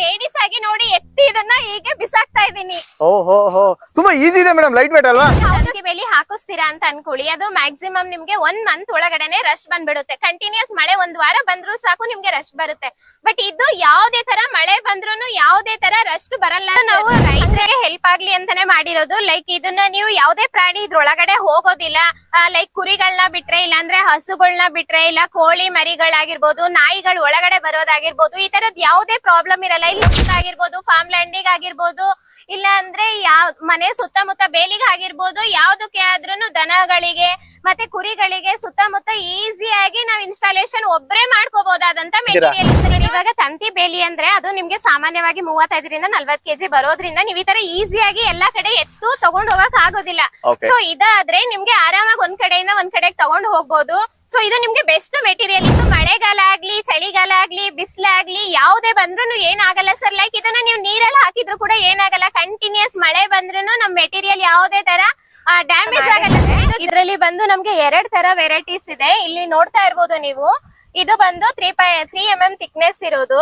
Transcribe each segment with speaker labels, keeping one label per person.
Speaker 1: Ladies ಆಗಿ ನೋಡಿ ಎತ್ತಿ ಇದನ್ನ ಹೀಗೆ ಬಿಸಾಕ್ತಾ ಇದೀನಿ
Speaker 2: ಓಹೋ ಹೋ ತುಂಬಾ ಈಸಿ ಇದೆ ಮೇಡಮ್ ಲೈಟ್ ವೇಟ್ ಅಲ್ವಾ
Speaker 1: ಬೆಳಿ ಬೆಲಿ ಹಾಕಿಸ್ತೀರಾ ಅಂತ ಅನ್ಕೊಳ್ಳಿ. ಅದು ಮ್ಯಾಕ್ಸಿಮಮ್ ನಿಮ್ಗೆ ಒಂದ್ ಮಂತ್ ಒಳಗಡೆನೆ ರಶ್ ಬಂದ್ಬಿಡುತ್ತೆ. ಕಂಟಿನ್ಯೂಸ್ ಮಳೆ ಒಂದ್ ವಾರ ಬಂದ್ರು ಸಾಕು ನಿಮ್ಗೆ ರಶ್ ಬರುತ್ತೆ. ಬಟ್ ಇದು ಯಾವ್ದೇ ತರ ಮಳೆ ಬಂದ್ರು ಯಾವ್ದೇ ತರ ರಶ್ ಬರಲ್ಲ. ನಾವು ರೈತರಿಗೆ ಹೆಲ್ಪ್ ಆಗ್ಲಿ ಅಂತಾನೆ ಮಾಡಿರೋದು. ಲೈಕ್ ಇದನ್ನ ನೀವು ಯಾವ್ದೇ ಪ್ರಾಣಿ ಇದ್ರೊಳಗಡೆ ಹೋಗೋದಿಲ್ಲ. ಲೈಕ್ ಕುರಿಗಳನ್ನ ಬಿಟ್ರೆ ಇಲ್ಲಾಂದ್ರೆ ಹಸುಗಳನ್ನ ಬಿಟ್ರೆ ಇಲ್ಲ ಕೋಳಿ ಮರಿಗಳಾಗಿರ್ಬೋದು ನಾಯಿಗಳು ಒಳಗಡೆ ಬರೋದಾಗಿರ್ಬೋದು ಈ ತರದ್ ಯಾವ್ದೇ ಪ್ರಾಬ್ಲಮ್ ಇರಲ್ಲ. ಇಲ್ಲಿ ಆಗಿರ್ಬೋದು ಫಾರ್ಮ್ ಲ್ಯಾಂಡಿಂಗ್ ಆಗಿರ್ಬೋದು ಇಲ್ಲ ಅಂದ್ರೆ ಯಾವ ಮನೆ ಸುತ್ತಮುತ್ತ ಬೇಲಿಗೆ ಆಗಿರ್ಬೋದು ಯಾವ್ದಕ್ಕೆ ಆದ್ರೂ ದನಗಳಿಗೆ ಮತ್ತೆ ಕುರಿಗಳಿಗೆ ಸುತ್ತಮುತ್ತ ಈಸಿಯಾಗಿ ನಾವು ಇನ್ಸ್ಟಾಲೇಷನ್ ಒಬ್ರೇ ಮಾಡ್ಕೋಬಹುದಾದಂತ ಮೆಟೀರಿಯಲ್ ಇವಾಗ ತಂತಿ ಬೇಲಿ ಅಂದ್ರೆ ಅದು ನಿಮ್ಗೆ ಸಾಮಾನ್ಯವಾಗಿ ಮೂವತ್ತೈದರಿಂದ ನಲ್ವತ್ ಕೆಜಿ ಬರೋದ್ರಿಂದ ನೀವ್ ಈ ತರ ಈಸಿಯಾಗಿ ಎಲ್ಲಾ ಕಡೆ ಎತ್ತು ತಗೊಂಡ್ ಹೋಗಕ್ ಆಗೋದಿಲ್ಲ. ಸೊ ಇದಾದ್ರೆ ನಿಮ್ಗೆ ಆರಾಮಾಗಿ ಒಂದ್ ಕಡೆಯಿಂದ ಒಂದ್ ಕಡೆಗೆ ತಗೊಂಡ್ ಹೋಗ್ಬೋದು. ಸೊ ಇದು ನಿಮ್ಗೆ ಬೆಸ್ಟ್ ಮೆಟೀರಿಯಲ್ ಇದು ಮಳೆಗಾಲ ಆಗ್ಲಿ ಚಳಿಗಾಲ ಆಗ್ಲಿ ಬಿಸ್ಲಾಗ್ಲಿ ಯಾವ್ದೇ ಬಂದ್ರು ಏನಾಗಲ್ಲ ಸರ್ ಲೈಕ್ ಇದನ್ನ ನೀವು ನೀರಲ್ಲಿ ಹಾಕಿದ್ರು ಕೂಡ ಏನಾಗಲ್ಲ. ಕಂಟಿನ್ಯೂಸ್ ಮಳೆ ಬಂದ್ರು ನಮ್ ಮೆಟೀರಿಯಲ್ ಯಾವ್ದೇ ತರ ಡ್ಯಾಮೇಜ್ ಆಗಲ್ಲ ಇದರಲ್ಲಿ ಬಂದು ನಮ್ಗೆ ಎರಡ್ ತರ ವೆರೈಟೀಸ್ ಇದೆ. ಇಲ್ಲಿ ನೋಡ್ತಾ ಇರ್ಬೋದು ನೀವು. ಇದು ಬಂದು ತ್ರೀ ಪಾಯ್ ತ್ರೀ ಎಂ ಎಂ ಥಿಕ್ನೆಸ್ ಇರೋದು.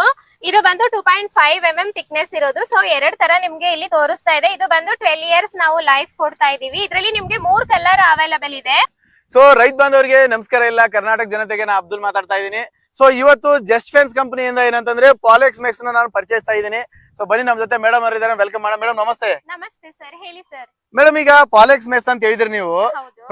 Speaker 1: ಇದು ಬಂದು two point five M M thickness ಇರೋದು. ಸೊ ಎರಡ್ ತರ ನಿಮ್ಗೆ ಇಲ್ಲಿ ತೋರಿಸ್ತಾ ಇದೆ. ಇದು ಬಂದು ಟ್ವೆಲ್ ಇಯರ್ಸ್ ನಾವು ಲೈಫ್ ಕೊಡ್ತಾ ಇದೀವಿ. ಇದರಲ್ಲಿ ನಿಮ್ಗೆ ಮೂರ್ ಕಲರ್ ಅವೈಲಬಲ್ ಇದೆ.
Speaker 2: ಸೊ ರೈತ ಬಾಂಧವರಿಗೆ ನಮಸ್ಕಾರ ಇಲ್ಲ. ಕರ್ನಾಟಕ ಜನತೆಗೆ ನಾ ಅಬ್ದುಲ್ ಮಾತಾಡ್ತಾ ಇದ್ದೀನಿ. ಸೊ ಇವತ್ತು ಜಸ್ಟ್ ಫ್ರೆಂಡ್ಸ್ ಕಂಪನಿಯಿಂದ ಏನಂತಂದ್ರೆ ಪಾಲೆಕ್ಸ್ ಮೆಕ್ಸ್ ನಾನು ಪರಿಚಯಿಸ್ತಾ ಇದ್ದೀನಿ. ಸೊ ಬನ್ನಿ ನಮ್ ಜೊತೆ ಮೇಡಮ್ ಅವರು ಇದ್ದಾರೆ ವೆಲ್ಕಮ್ ಮಾಡ ಮೇಡಮ್ ನಮಸ್ತೆ.
Speaker 1: ನಮಸ್ತೆ ಸರ್. ಹೇಳಿ ಸರ್.
Speaker 2: ಮೇಡಮ್ ಈಗ ಪಾಲೆಕ್ಸ್ ಮೆಸ್ ಅಂತ ಹೇಳಿದ್ರಿ ನೀವು.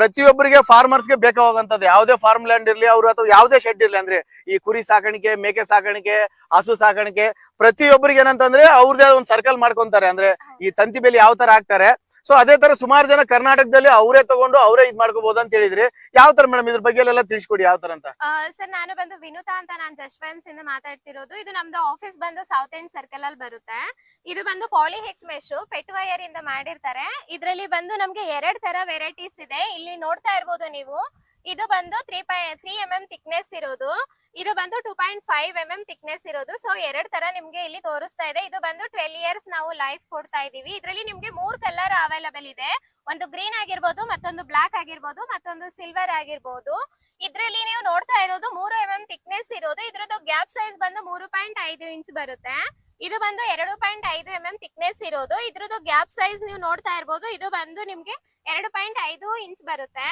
Speaker 2: ಪ್ರತಿಯೊಬ್ಬರಿಗೆ ಫಾರ್ಮರ್ಸ್ಗೆ ಬೇಕಾಗುವಂತದ್ದು ಯಾವುದೇ ಫಾರ್ಮ್ ಲ್ಯಾಂಡ್ ಇರ್ಲಿ ಅವರು ಅಥವಾ ಯಾವುದೇ ಶೆಡ್ ಇರ್ಲಿ ಅಂದ್ರೆ ಈ ಕುರಿ ಸಾಕಾಣಿಕೆ ಮೇಕೆ ಸಾಕಾಣಿಕೆ ಹಸು ಸಾಕಾಣಿಕೆ ಪ್ರತಿಯೊಬ್ಬರಿಗೆ ಏನಂತಂದ್ರೆ ಅವ್ರದೇ ಒಂದ್ ಸರ್ಕಲ್ ಮಾಡ್ಕೊಂತಾರೆ. ಅಂದ್ರೆ ಈ ತಂತಿ ಬೇಲಿ ಯಾವ ತರ ಹಾಕ್ತಾರೆ? ಸೊ ಅದೇ ತರ ಸುಮಾರು ಜನ ಕರ್ನಾಟಕದಲ್ಲಿ ಅವರೇ ತಗೊಂಡು ಅವರೇ ಇದ್ ಮಾಡ್ಕೋಬಹುದು ಅಂತ ಹೇಳಿದ್ರೆ. ಯಾವ ತರ ಮೇಡಮ್ ಇದ್ರ ಬಗ್ಗೆ ಎಲ್ಲ ತಿಳಿಸ್ಕೊಡಿ, ಯಾವ ತರ ಅಂತ?
Speaker 1: ಸರ್, ನಾನು ಬಂದು ವಿನುತಾ ಅಂತ ನಾನು ಜಶ್ವಂತ್ ಇಂದ ಮಾತಾಡ್ತಿರೋದು. ಇದು ನಮ್ದು ಆಫೀಸ್ ಬಂದು ಸೌತ್ ಎಂಡ್ ಸರ್ಕಲ್ ಅಲ್ಲಿ ಬರುತ್ತೆ. ಇದು ಬಂದು ಪಾಲಿಹೆಕ್ಸ್ ಮೆಶು ಪೆಟ್ ವೈರ್ ಇಂದ ಮಾಡಿರ್ತಾರೆ. ಇದ್ರಲ್ಲಿ ಬಂದು ನಮ್ಗೆ ಎರಡ್ ತರ ವೆರೈಟೀಸ್ ಇದೆ. ಇಲ್ಲಿ ನೋಡ್ತಾ ಇರ್ಬೋದು ನೀವು. ಇದು ಬಂದು three point three M M thickness ಇರೋದು. ಇದು ಬಂದು two point five M M thickness ಇರೋದು. ಸೊ ಎರಡ್ ತರ ನಿಮ್ಗೆ ಇಲ್ಲಿ ತೋರಿಸ್ತಾ ಇದೆ. ಇದು ಬಂದು ಟ್ವೆಲ್ ಇಯರ್ಸ್ ನಾವು ಲೈಫ್ ಕೊಡ್ತಾ ಇದೀವಿ. ಇದರಲ್ಲಿ ನಿಮ್ಗೆ ಮೂರ್ ಕಲರ್ ಅವೈಲಬಲ್ ಇದೆ. ಒಂದು ಗ್ರೀನ್ ಆಗಿರ್ಬೋದು, ಮತ್ತೊಂದು ಬ್ಲಾಕ್ ಆಗಿರ್ಬೋದು, ಮತ್ತೊಂದು ಸಿಲ್ವರ್ ಆಗಿರ್ಬೋದು. ಇದ್ರಲ್ಲಿ ನೀವು ನೋಡ್ತಾ ಇರೋದು ಮೂರು ಎಂ ಎಂ ಥಿಕ್ನೆಸ್ ಇರೋದು. ಇದ್ರದ್ದು ಗ್ಯಾಪ್ ಸೈಜ್ ಬಂದು ಮೂರು ಪಾಯಿಂಟ್ ಐದು ಇಂಚ್ ಬರುತ್ತೆ. ಇದು ಬಂದು ಎರಡು ಪಾಯಿಂಟ್ ಐದು ಎಂ ಎಂ ಥಿಕ್ನೆಸ್ ಇರೋದು. ಇದ್ರದ್ದು ಗ್ಯಾಪ್ ಸೈಜ್ ನೀವು ನೋಡ್ತಾ ಇರ್ಬೋದು. ಇದು ಬಂದು ನಿಮ್ಗೆ ಎರಡು ಪಾಯಿಂಟ್ ಐದು ಇಂಚ್ ಬರುತ್ತೆ.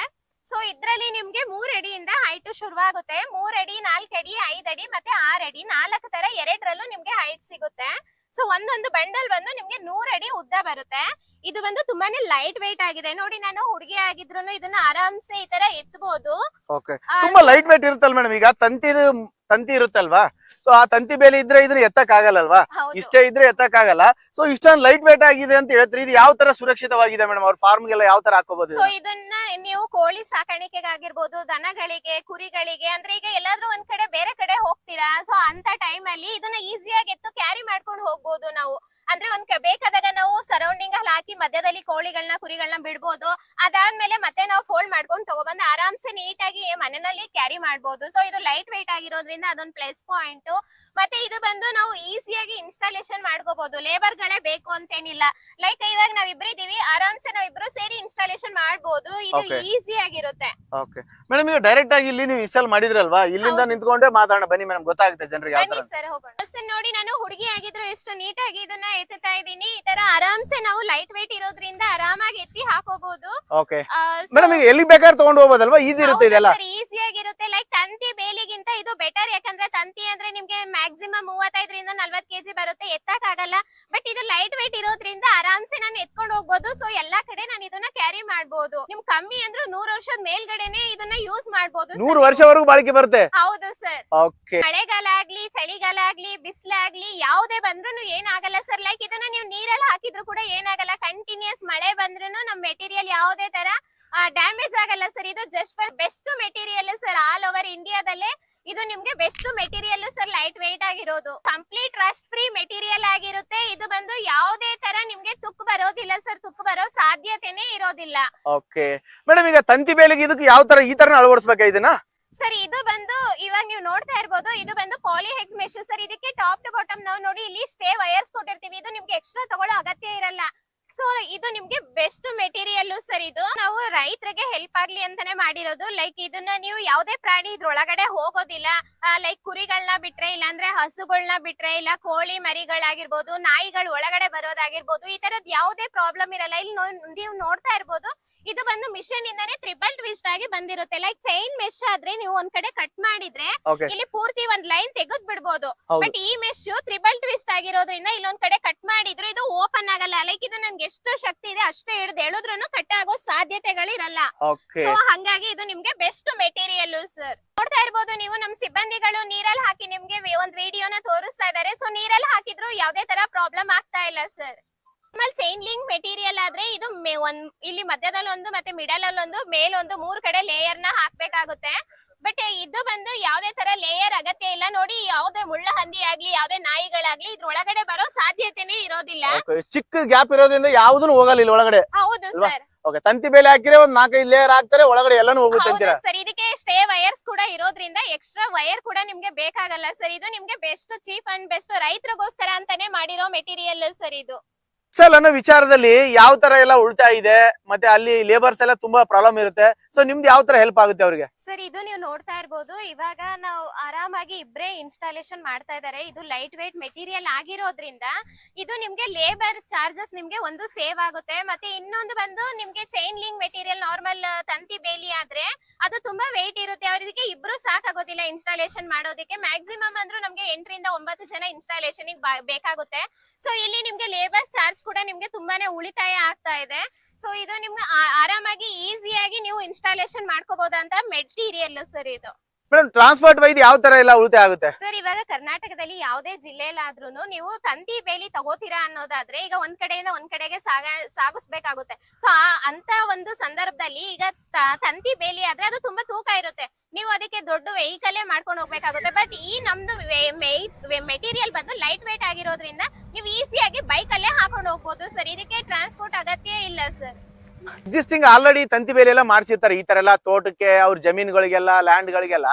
Speaker 1: ಸೊ ಇದ್ರಲ್ಲಿ ನಿಮ್ಗೆ ಮೂರ್ ಅಡಿಯಿಂದ ಹೈಟ್ ಶುರುವಾಗುತ್ತೆ. ಮೂರ್ ಅಡಿ, ನಾಲ್ಕ್ ಅಡಿ, ಐದ್ ಅಡಿ ಮತ್ತೆ ಆರ್ ಅಡಿ. ನಾಲ್ಕು ತರ ಎರಡರಲ್ಲೂ ನಿಮ್ಗೆ ಹೈಟ್ ಸಿಗುತ್ತೆ. ಸೊ ಒಂದೊಂದು ಬಂಡಲ್ ಬಂದು ನಿಮ್ಗೆ ನೂರ್ ಅಡಿ ಉದ್ದ ಬರುತ್ತೆ. ಇದು ಬಂದು ತುಂಬಾನೇ ಲೈಟ್ ವೆಯ್ಟ್ ಆಗಿದೆ. ನೋಡಿ ನಾನು ಹುಡುಗಿ ಆಗಿದ್ರು ಇದನ್ನ ಆರಾಮ್ಸೆ ಈ ತರ ಎತ್ತಬಹುದು
Speaker 2: ಓಕೆ ತುಂಬಾ ಲೈಟ್ ವೇಟ್ ಇರುತ್ತಲ್ಲ ಮೇಡಮ್ ಈಗ ತಂತಿ ತಂತಿ ಇರುತ್ತಲ್ವಾ? ಸೊ ಆ ತಂತಿ ಬೇಲಿ ಇದ್ರೆ ಇದ್ರೆ ಎತ್ತಕ್ ಆಗಲ್ಲಲ್ವಾ ಇಷ್ಟೇ ಇದ್ರೆ ಎತ್ತಕ್ ಆಗಲ್ಲ ಸೊ ಇಷ್ಟೊಂದು ಲೈಟ್ ವೇಟ್ ಆಗಿದೆ ಅಂತ ಹೇಳ್ತೀರಿ ಇದು ಯಾವ ತರ ಸುರಕ್ಷಿತವಾಗಿದೆ ಮೇಡಮ್ ಅವ್ರ ಫಾರ್ಮ್ ಗೆಲ್ಲ ಯಾವ ತರ ಹಾಕೋಬಹುದು
Speaker 1: ಸೊ ಇದನ್ನ? ನೀವು ಕೋಳಿ ಸಾಕಾಣಿಕೆಗಾಗಿರ್ಬೋದು ದನಗಳಿಗೆ ಕುರಿಗಳಿಗೆ ಅಂದ್ರೆ ಈಗ ಎಲ್ಲಾದ್ರೂ ಒಂದ್ ಕಡೆ ಬೇರೆ ಕಡೆ ಹೋಗ್ತೀರಾ? ಸೊ ಅಂತ ಟೈಮ್ ಅಲ್ಲಿ ಇದನ್ನ ಈಸಿಯಾಗಿ ಎತ್ತು ಕ್ಯಾರಿ ಹೋಗ್ಬೋದು ನಾವು ಅಂದ್ರೆ ಒಂದ್ ಕ- ಬೇಕಾದಾಗ ನಾವು ಸರೌಂಡಿಂಗ್ ಅಲ್ಲಿ ಮಧ್ಯದಲ್ಲಿ ಕೋಳಿಗಳನ್ನ ಕುರಿಗಳನ್ನ ಬಿಡ್ಬೋದು. ಅದಾದ್ಮೇಲೆ ಮತ್ತೆ ನಾವು ಫೋಲ್ಡ್ ಮಾಡ್ಕೊಂಡು ತಗೊಬಂದು ನೀಟ್ ನೀಟಾಗಿ ಮನೆಯಲ್ಲಿ ಕ್ಯಾರಿ ಮಾಡಬಹುದು ಸೊ ಇದು ಲೈಟ್ weight ಆಗಿರೋದ್ರಿಂದ ಅದೊಂದು ಪ್ಲಸ್ ಪಾಯಿಂಟ್ ಮತ್ತೆ ಇದು ಬಂದು ನಾವು ಈಸಿಯಾಗಿ ಇನ್ಸ್ಟಾಲೇಷನ್ ಮಾಡ್ಕೋಬಹುದು ಲೇಬರ್ ಗಳೇ ಬೇಕು ಅಂತೇನಿಲ್ಲ. ಲೈಕ್ ಇವಾಗ ನಾವಿಬ್ರು ಇದೀವಿ. ಆರಾಮ್ಸೆ ನಾವಿಬ್ರು ಸೇರಿ ಇನ್ಸ್ಟಾಲೇಷನ್ ಮಾಡಬಹುದು ಇದು
Speaker 2: Okay.
Speaker 1: ಈಸಿ ಆಗಿರುತ್ತೆ.
Speaker 2: ಓಕೆ ಮೇಡಮ್ ನೀವು ಡೈರೆಕ್ಟ್ ಆಗಿ ಇಲ್ಲಿ ನೀವು ಇನ್ಸ್ಟಾಲ್ ಮಾಡಿದ್ರಲ್ವಾ? ಇಲ್ಲಿಂದ ನಿಂತ್ಕೊಂಡೇ ಮಾತಾಡೋಣ. ಬನ್ನಿ ಮೇಡಮ್ ಗೊತ್ತಾಗುತ್ತೆ ಜನರಿಗೆ ಯಾವ
Speaker 1: ಬನ್ನಿ
Speaker 2: ತರ
Speaker 1: ಸರ್ ಹೋಗೋಣ. ನೋಡಿ ನಾನು ಹುಡುಗಿ ಆಗಿದ್ರು ಎಷ್ಟು ನೀಟ್ ಆಗಿ ಇದನ್ನ ಎತ್ತುತ್ತಾ ಇದೀನಿ ಈ ತರ ಆರಾಮ್ಸೆ ನಾವು ಲೈಟ್ ವೇಟ್ ಇರೋದ್ರಿಂದ ಆರಾಮಾಗಿ ಎತ್ತಿ ಹಾಕೋಬಹುದು.
Speaker 2: ಓಕೆ ಮೇಡಮ್ ಈಗ ಎಲ್ಲಿ ಬೇಕಾದ್ರೆ ತಗೊಂಡು ಹೋಗೋದಲ್ವಾ ಈಸಿ ಇರುತ್ತೆ ಇದೆಲ್ಲ
Speaker 1: ಈಸಿ ಆಗಿರುತ್ತೆ ಲೈಕ್ ತಂತಿ ಬೇಲಿಗಿಂತ ಇದು ಬೆಟರ್ ಯಾಕಂದ್ರೆ ತಂತಿ ಅಂದ್ರೆ ನಿಮ್ಗೆ ಮ್ಯಾಕ್ಸಿಮಮ್ ಮೂವತ್ತೈದರಿಂದ ನಲ್ವತ್ ಕೆಜಿ ಬರುತ್ತೆ ಎತ್ತಕ್ ಆಗಲ್ಲ ಬಟ್ ಇದು ಲೈಟ್ ವೇಟ್ ಇರೋದ್ರಿಂದ ಆರಾಮ್ಸೆ ನಾನು ಎತ್ಕೊಂಡು ಹೋಗ್ಬೋದು. ಸೊ ಎಲ್ಲಾ ಕಡೆ ನಾನು ಇದನ್ನ ಕ್ಯಾರಿ ಮಾಡಬಹುದು ನಿಮ್ ಕಮ್ಮಿ ಅಂದ್ರೆ ನೂರ್ ವರ್ಷದ ಮೇಲ್ಗಡೆನೆ ಇದನ್ನ ಯೂಸ್ ಮಾಡಬಹುದು.
Speaker 2: ನೂರು ವರ್ಷವರೆಗೂ ಬಾಳಿಕೆ ಬರುತ್ತೆ?
Speaker 1: ಹೌದು ಸರ್
Speaker 2: ಓಕೆ
Speaker 1: ಮಳೆಗಾಲ ಆಗ್ಲಿ ಚಳಿಗಾಲ ಆಗ್ಲಿ ಬಿಸಿಲಾಗ್ಲಿ ಯಾವ್ದೇ ಬಂದ್ರು ಏನಾಗಲ್ಲ ಸರ್ ಲೈಕ್ ಇದನ್ನ ನೀವು ನೀರಲ್ಲಿ ಹಾಕಿದ್ರು ಕೂಡ ಏನಾಗಲ್ಲ. ಕಂಟಿನ್ಯೂಸ್ ಮಳೆ ಬಂದ್ರು ನಮ್ ಮೆಟೀರಿಯಲ್ ಯಾವುದೇ ತರ ಡ್ಯಾಮೇಜ್ ಆಗಲ್ಲ ಸರ್ ಇದು just best material sir all over ಇಂಡಿಯಾದಲ್ಲೇ ಇದು ನಿಮ್ಗೆ best material sir light weight ಆಗಿರೋದು. ಕಂಪ್ಲೀಟ್ ರಸ್ಟ್ ಫ್ರೀ ಮೆಟೀರಿಯಲ್ ಆಗಿರುತ್ತೆ. ಇದು ಬಂದು ಯಾವುದೇ ತರ ನಿಮ್ಗೆ ತುಕ್ಕು ಬರೋದಿಲ್ಲ ಸರ್ ತುಕ್ಕು ಬರೋ ಸಾಧ್ಯತೆನೆ ಇರೋದಿಲ್ಲ.
Speaker 2: ಓಕೆ ಮೇಡಮ್ ಈಗ ತಂತಿ ಬೇಲಿಗೆ ಇದಕ್ಕೆ ಯಾವ ತರ ಈ ತರ ಅಳವಡಿಸ್ಬೇಕಾ ಇದನ್ನ
Speaker 1: ಸರ್ ಇದು ಬಂದು ಇವಾಗ ನೀವು ನೋಡ್ತಾ ಇರ್ಬೋದು ಇದು ಬಂದು ಪಾಲಿಹೆಕ್ಸ್ ಮೆಶ್ ಸರ್ ಇದಕ್ಕೆ ಟಾಪ್ ಟು ಬಾಟಮ್ ನಾವು ನೋಡಿ ಇಲ್ಲಿ ಸ್ಟೇ ವಯರ್ಸ್ ಕೊಟ್ಟಿರ್ತೀವಿ. ಇದು ನಿಮ್ಗೆ ಎಕ್ಸ್ಟ್ರಾ ತಗೊಳ್ಳೋ ಅಗತ್ಯ ಇರಲ್ಲ. ಸೊ ಇದು ನಿಮ್ಗೆ ಬೆಸ್ಟ್ ಮೆಟೀರಿಯಲ್ ಸರ್ ಇದು. ನಾವು ರೈತರಿಗೆ ಹೆಲ್ಪ್ ಆಗ್ಲಿ ಅಂತಾನೆ ಮಾಡಿರೋದು. ಲೈಕ್ ಇದನ್ನ ನೀವು ಯಾವ್ದೇ ಪ್ರಾಣಿ ಇದ್ರೊಳಗಡೆ ಹೋಗೋದಿಲ್ಲ. ಲೈಕ್ ಕುರಿಗಳನ್ನ ಬಿಟ್ರೆ ಇಲ್ಲಾಂದ್ರೆ ಹಸುಗಳನ್ನ ಬಿಟ್ರೆ ಇಲ್ಲ ಕೋಳಿ ಮರಿಗಳಾಗಿರ್ಬೋದು ನಾಯಿಗಳು ಒಳಗಡೆ ಬರೋದಾಗಿರ್ಬೋದು ಈ ತರದ್ ಯಾವ್ದೇ ಪ್ರಾಬ್ಲಮ್ ಇರಲ್ಲ. ಇಲ್ಲಿ ನೀವು ನೋಡ್ತಾ ಇರ್ಬೋದು. ಇದು ಬಂದು ಮಿಷನ್ ಇಂದಾನೆ ತ್ರಿಬಲ್ ಟ್ವಿಸ್ಟ್ ಆಗಿ ಬಂದಿರುತ್ತೆ. ಲೈಕ್ ಚೈನ್ ಮೆಶ್ ಆದ್ರೆ ನೀವು ಒಂದ್ ಕಡೆ ಕಟ್ ಮಾಡಿದ್ರೆ ಇಲ್ಲಿ ಪೂರ್ತಿ ಒಂದ್ ಲೈನ್ ತೆಗೆದ್ ಬಿಡ್ಬೋದು. ಬಟ್ ಈ ಮೆಶ್ ತ್ರಿಬಲ್ ಟ್ವಿಸ್ಟ್ ಆಗಿರೋದ್ರಿಂದ ಇಲ್ಲೊಂದ್ ಕಡೆ ಕಟ್ ಮಾಡಿದ್ರು ಇದು ಓಪನ್ ಆಗಲ್ಲ. ಲೈಕ್ ಇದು ನನ್ಗೆ ಎಷ್ಟು ಶಕ್ತಿ ಇದೆ ಅಷ್ಟೇ ಹಿಡಿದು ಹೇಳಿದ್ರು ಕಟ್ ಆಗೋ ಸಾಧ್ಯತೆಗಳಿರಲ್ಲ ಸೊ ಹಂಗಾಗಿ ಇದು ನಿಮ್ಗೆ ಬೆಸ್ಟ್ ಮೆಟೀರಿಯಲ್ ಸರ್ ನೋಡ್ತಾ ಇರ್ಬೋದು ನೀವು ನಮ್ ಸಿಬ್ಬಂದಿಗಳು ನೀರಲ್ಲಿ ಹಾಕಿ ನಿಮ್ಗೆ ಒಂದ್ ವಿಡಿಯೋನ ತೋರಿಸ್ತಾ ಇದಾರೆ. ಸೊ ನೀರಲ್ಲಿ ಹಾಕಿದ್ರು ಯಾವ್ದೇ ತರ ಪ್ರಾಬ್ಲಮ್ ಆಗ್ತಾ ಇಲ್ಲ ಸರ್ ಚೈನ್ ಲಿಂಕ್ ಮೆಟೀರಿಯಲ್ ಆದ್ರೆ ಇದು ಒಂದ್ ಇಲ್ಲಿ ಮಧ್ಯದಲ್ಲಿ ಒಂದು ಮತ್ತೆ ಮಿಡಲ್ ಅಲ್ಲಿ ಒಂದು ಮೇಲೊಂದು ಮೂರ್ ಕಡೆ ಲೇಯರ್ನ ಹಾಕ್ಬೇಕಾಗುತ್ತೆ. ಬಟ್ ಇದು ಬಂದು ಯಾವ್ದೇ ತರ ಲೇಯರ್ ಅಗತ್ಯ ಇಲ್ಲ. ನೋಡಿ ಯಾವ್ದೇ ಮುಳ್ಳ ಹಂದಿ ಆಗ್ಲಿ ಯಾವ್ದೇ ನಾಯಿಗಳಾಗ್ಲಿ ಇದ್ರೊಳಗಡೆ ಬರೋ ಇರೋದಿಲ್ಲ.
Speaker 2: ಚಿಕ್ಕ ಗ್ಯಾಪ್ ಇರೋದ್ರಿಂದ ಯಾವ್ದನ್ನು ಹೋಗಲ್ಲ ಇಲ್ಲಿ ಒಳಗಡೆ.
Speaker 1: ಹೌದು ಸರ್.
Speaker 2: ಓಕೆ ತಂತಿ ಬೇಲೆ ಹಾಕಿದ್ರೆ ಒಂದ್ ನಾಲ್ಕೈದು ಲೇಯರ್ ಹಾಕ್ತಾರೆ ಒಳಗಡೆ ಎಲ್ಲಾನು ಹೋಗುತ್ತೆ ಅಂತೀರಾ?
Speaker 1: ಸರ್ ಇದಕ್ಕೆ ಸ್ಟೇ ವೈರ್ಸ್ ಕೂಡ ಇರೋದ್ರಿಂದ ಎಕ್ಸ್ಟ್ರಾ ವೈರ್ ಕೂಡ ನಿಮ್ಗೆ ಬೇಕಾಗಲ್ಲ ಸರ್. ಇದು ನಿಮ್ಗೆ ಬೆಸ್ಟ್ ಚೀಪ್ ಅಂಡ್ ಬೆಸ್ಟ್ ರೈತರಿಗೋಸ್ಕರ ಅಂತಾನೆ ಮಾಡಿರೋ ಮೆಟೀರಿಯಲ್ ಸರ್ ಇದು.
Speaker 2: ಸರ್ ಅನ್ನೋ ವಿಚಾರದಲ್ಲಿ ಯಾವ ತರ ಎಲ್ಲ ಉಳಿತಾಯ ಇದೆ ಮತ್ತೆ ಅಲ್ಲಿ ಲೇಬರ್ಸ್ ಎಲ್ಲ ತುಂಬಾ ಪ್ರಾಬ್ಲಮ್ ಇರುತ್ತೆ. ಸೊ ನಿಮ್ದು ಯಾವ ತರ ಹೆಲ್ಪ್ ಆಗುತ್ತೆ ಅವ್ರಿಗೆ?
Speaker 1: ಸರ್, ಇದು ನೀವು ನೋಡ್ತಾ ಇರ್ಬೋದು. ಇವಾಗ ನಾವು ಆರಾಮಾಗಿ ಇಬ್ರೇ ಇನ್ಸ್ಟಾಲೇಷನ್ ಮಾಡ್ತಾ ಇದ್ದಾರೆ. ಇದು ಲೈಟ್ ವೇಟ್ ಮೆಟೀರಿಯಲ್ ಆಗಿರೋದ್ರಿಂದ ಇದು ನಿಮ್ಗೆ ಲೇಬರ್ ಚಾರ್ಜಸ್ ನಿಮ್ಗೆ ಒಂದು ಸೇವ್ ಆಗುತ್ತೆ. ಮತ್ತೆ ಇನ್ನೊಂದು ಬಂದು ನಿಮ್ಗೆ ಚೈನ್ ಲಿಂಗ್ ಮೆಟೀರಿಯಲ್ ನಾರ್ಮಲ್ ತಂತಿ ಬೇಲಿ ಆದ್ರೆ ಅದು ತುಂಬಾ ವೆಯ್ಟ್ ಇರುತ್ತೆ. ಅವರಿಗೆ ಇಬ್ರು ಸಾಕಾಗೋದಿಲ್ಲ ಇನ್ಸ್ಟಾಲೇಷನ್ ಮಾಡೋದಕ್ಕೆ. ಮ್ಯಾಕ್ಸಿಮಮ್ ಅಂದ್ರೂ ನಮ್ಗೆ ಎಂಟರಿಂದ ಒಂಬತ್ತು ಜನ ಇನ್ಸ್ಟಾಲೇಷನ್ ಬೇಕಾಗುತ್ತೆ. ಸೊ ಇಲ್ಲಿ ನಿಮ್ಗೆ ಲೇಬರ್ ಚಾರ್ಜ್ ಕೂಡ ನಿಮ್ಗೆ ತುಂಬಾನೇ ಉಳಿತಾಯ ಆಗ್ತಾ ಇದೆ. ಸೊ ಇದು ನಿಮ್ಗೆ ಆರಾಮಾಗಿ ಈಸಿಯಾಗಿ ನೀವು ಇನ್ಸ್ಟಾಲೇಷನ್ ಮಾಡ್ಕೋಬಹುದಂತ ಮೆಟೀರಿಯಲ್ ಸರ್ ಇದು.
Speaker 2: ಮೇಡಮ್ ಟ್ರಾನ್ಸ್ಪೋರ್ಟ್ ವೈದ್ಯ ಯಾವ ತರ ಎಲ್ಲ ಉಳಿತಾಯ ಆಗುತ್ತೆ?
Speaker 1: ಸರ್ ಇವಾಗ ಕರ್ನಾಟಕದಲ್ಲಿ ಯಾವುದೇ ಜಿಲ್ಲೆಯಲ್ಲಾದ್ರೂ ನೀವು ತಂತಿ ಬೇಲಿ ತಗೋತೀರಾ ಅನ್ನೋದಾದ್ರೆ ಈಗ ಒಂದ್ ಕಡೆಯಿಂದ ಒಂದ್ ಕಡೆಗೆ ಸಾಗ, ಸಾಗಿಸ್ಬೇಕಾಗುತ್ತೆ. ಸೊ ಅಂತ ಒಂದು ಸಂದರ್ಭದಲ್ಲಿ ಈಗ ತಂತಿ ಬೇಲಿ ಆದ್ರೆ ಅದು ತುಂಬಾ ತೂಕ ಇರುತ್ತೆ. ನೀವು ಅದಕ್ಕೆ ದೊಡ್ಡ ವೆಹಿಕಲ್ ಮಾಡ್ಕೊಂಡು ಹೋಗ್ಬೇಕಾಗುತ್ತೆ. ಬಟ್ ಈ ನಮ್ದು ಮೆಟೀರಿಯಲ್ ಬಂದು ಲೈಟ್ ವೇಟ್ ಆಗಿರೋದ್ರಿಂದ ನೀವು ಈಸಿಯಾಗಿ ಬೈಕ್ ಅಲ್ಲೇ ಹಾಕೊಂಡು ಹೋಗ್ಬೋದು ಸರ್ ಇದಕ್ಕೆ ಟ್ರಾನ್ಸ್ಪೋರ್ಟ್ ಅಗತ್ಯ ಇಲ್ಲ ಸರ್
Speaker 2: ಎಕ್ಸಿಸ್ಟಿಂಗ್ ಆಲ್ರೆಡಿ ತಂತಿ ಬೇಲಿ ಎಲ್ಲ ಮಾಡಿಸಿರ್ತಾರೆ ಈ ತರ ಎಲ್ಲ ತೋಟಕ್ಕೆ ಅವ್ರ ಜಮೀನುಗಳಿಗೆಲ್ಲ ಲ್ಯಾಂಡ್ ಗಳಿಗೆಲ್ಲ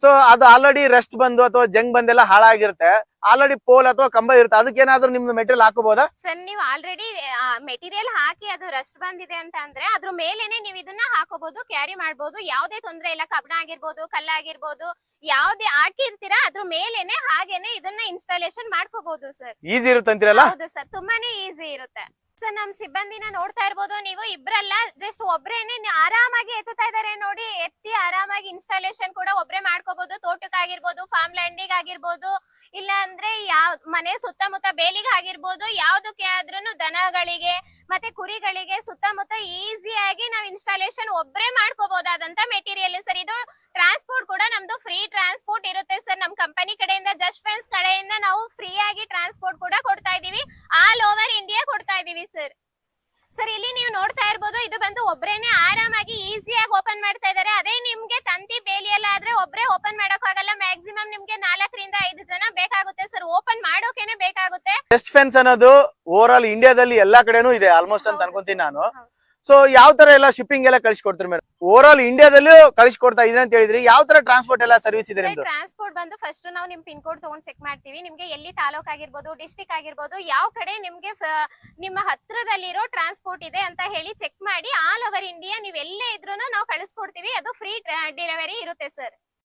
Speaker 2: ಸೊ ಅದು ಆಲ್ರೆಡಿ ರೆಸ್ಟ್ ಬಂದು ಅಥವಾ ಜಂಗ್ ಬಂದೆಲ್ಲ ಹಾಳಾಗಿರುತ್ತೆ. ಆಲ್ರೆಡಿ ಪೋಲ್ ಅಥವಾ ಕಂಬ ಇರುತ್ತೆ. ಅದಕ್ಕೇನಾದ್ರೂ ನಿಮ್ದು ಮೆಟೀರಿಯಲ್ ಹಾಕಬಹುದಾ
Speaker 1: ಸರ್ ನೀವು ಆಲ್ರೆಡಿ ಮೆಟೀರಿಯಲ್ ಹಾಕಿ ಅದು ರೆಸ್ಟ್ ಬಂದಿದೆ ಅಂತ ಅಂದ್ರೆ ಅದ್ರ ಮೇಲೇನೆ ನೀವು ಇದನ್ನ ಹಾಕೋಬಹುದು ಕ್ಯಾರಿ ಮಾಡಬಹುದು ಯಾವ್ದೇ ತೊಂದ್ರೆ ಇಲ್ಲ. ಕಬ್ಬಣ ಆಗಿರ್ಬೋದು ಕಲ್ಲಾಗಿರ್ಬೋದು ಯಾವ್ದೇ ಹಾಕಿರ್ತೀರಾ ಅದ್ರ ಮೇಲೇನೆ ಹಾಗೇನೆ ಇದನ್ನ ಇನ್ಸ್ಟಾಲೇಷನ್ ಮಾಡ್ಕೋಬಹುದು ಸರ್
Speaker 2: ಈಸಿ ಇರುತ್ತೆ ಅಂತೀರಲ್ಲ
Speaker 1: ಹೌದು ಸರ್ ತುಂಬಾನೇ ಈಸಿ ಇರುತ್ತೆ. ನಮ್ ಸಿಬ್ಬಂದಿನ ನೋಡ್ತಾ ಇರ್ಬೋದು ನೀವು ಇಬ್ರಲ್ಲ ಜಸ್ಟ್ ಒಬ್ರೇನೆ ಆರಾಮಾಗಿ ಎತ್ತುತ್ತಾ ಇದಾರೆ ನೋಡಿ, ಎತ್ತಿ ಆರಾಮಾಗಿ ಇನ್ಸ್ಟಾಲೇಷನ್ ಕೂಡ ಒಬ್ರೇ ಮಾಡ್ಕೋಬಹುದು ತೋಟಕ್ಕಾಗಿರ್ಬೋದು ಫಾರ್ಮ್ ಲ್ಯಾಂಡಿಗ್ ಆಗಿರ್ಬೋದು ಇಲ್ಲ ಅಂದ್ರೆ ಯಾವ ಮನೆ ಸುತ್ತಮುತ್ತ ಬೇಲಿಗೆ ಆಗಿರ್ಬೋದು, ಯಾವ್ದಕ್ಕೆ ಆದ್ರೂ ದನಗಳಿಗೆ ಮತ್ತೆ ಕುರಿಗಳಿಗೆ ಸುತ್ತಮುತ್ತ ಈಸಿಯಾಗಿ ನಾವು ಇನ್ಸ್ಟಾಲೇಷನ್ ಒಬ್ರೇ ಮಾಡ್ಕೋಬಹುದಾದಂತ ಮೆಟೀರಿಯಲ್ ಸರ್. ಇದು ಟ್ರಾನ್ಸ್ಪೋರ್ಟ್ ಕೂಡ ನಮ್ದು ಫ್ರೀ ಟ್ರಾನ್ಸ್ಪೋರ್ಟ್ ಇರುತ್ತೆ ಸರ್ ನಮ್ ಕಂಪನಿ ಕಡೆಯಿಂದ ಜಸ್ಟ್ ಫ್ರೆಂಡ್ಸ್ ಕಡೆಯಿಂದ ನಾವು ಫ್ರೀ ಆಗಿ ಟ್ರಾನ್ಸ್ಪೋರ್ಟ್ ಕೂಡ ಕೊಡ್ತಾ ಇದೀವಿ ಆಲ್ ಓವರ್ ಇಂಡಿಯಾ ಕೊಡ್ತಾ ಇದೀವಿ ಸರ್ ಸರ್ ಇಲ್ಲಿ ನೀವು ನೋಡ್ತಾ ಇರ್ಬೋದು ಇದು ಬಂದು ಒಬ್ರೇನೆ ಆರಾಮಾಗಿ ಈಸಿಯಾಗಿ ಓಪನ್ ಮಾಡ್ತಾ ಇದಾರೆ ಅದೇ ನಿಮ್ಗೆ ತಂತಿ ಬೇಲಿಯಲ್ಲ ಆದ್ರೆ ಒಬ್ರೇ ಓಪನ್ ಆಗಲ್ಲ. ಮ್ಯಾಕ್ಸಿಮಮ್ ನಿಮ್ಗೆ ನಾಲ್ಕರಿಂದ ಐದು ಜನ ಬೇಕಾಗುತ್ತೆ ಸರ್ ಓಪನ್ ಮಾಡೋಕೆನೆ ಬೇಕಾಗುತ್ತೆ.
Speaker 2: ಬೆಸ್ಟ್ ಫೆನ್ಸ್ ಅನ್ನೋದು ಓವರ್ ಆಲ್ ಇಂಡಿಯಾದಲ್ಲಿ ಎಲ್ಲಾ ಕಡೆನೂ ಇದೆ. ಆಲ್ಮೋಸ್ಟ್ ಅಂತ ಅನ್ಕೊಂತೀನಿ ನಾನು. ಸೊ ಯಾವ ತರ ಎಲ್ಲ ಶಿಪ್ಪಿಂಗ್ ಎಲ್ಲ ಕಳಿಸ್ಕೊಡ್ತೀರಿ ಮೇಡಮ್ ಓವರ್ ಆಲ್ ಇಂಡಿಯಾದಲ್ಲೂ ಕಳಿಸ್ಕೊಡ್ತಾ ಇದ್ರೆ ಅಂತ ಹೇಳಿದ್ರಿ. ಯಾವ ತರ ಟ್ರಾನ್ಸ್ಪೋರ್ಟ್ ಎಲ್ಲ ಸರ್ವಿಸ್ ಇದೆ ನಿಮ್ದು?
Speaker 1: ಟ್ರಾನ್ಸ್ಪೋರ್ಟ್ ಬಂದು ಫಸ್ಟ್ ನಾವು ನಿಮ್ ಪಿನ್ ಕೋಡ್ ತಗೊಂಡ್ ಚೆಕ್ ಮಾಡ್ತೀವಿ. ನಿಮ್ಗೆ ಎಲ್ಲಿ ತಾಲೂಕ್ ಆಗಿರ್ಬೋದು ಡಿಸ್ಟಿಕ್ ಆಗಿರ್ಬೋದು ಯಾವ ಕಡೆ ನಿಮ್ಗೆ ನಿಮ್ಮ ಹತ್ರದಲ್ಲಿರೋ ಟ್ರಾನ್ಸ್ಪೋರ್ಟ್ ಇದೆ ಅಂತ ಹೇಳಿ ಚೆಕ್ ಮಾಡಿ. ಆಲ್ ಓವರ್ ಇಂಡಿಯಾ ನೀವ್ ಎಲ್ಲೇ ಇದ್ರೂ ನಾವು ಕಳಿಸ್ಕೊಡ್ತೀವಿ. ಅದು ಫ್ರೀ ಡೆಲಿವರಿ ಇರುತ್ತೆ ಸರ್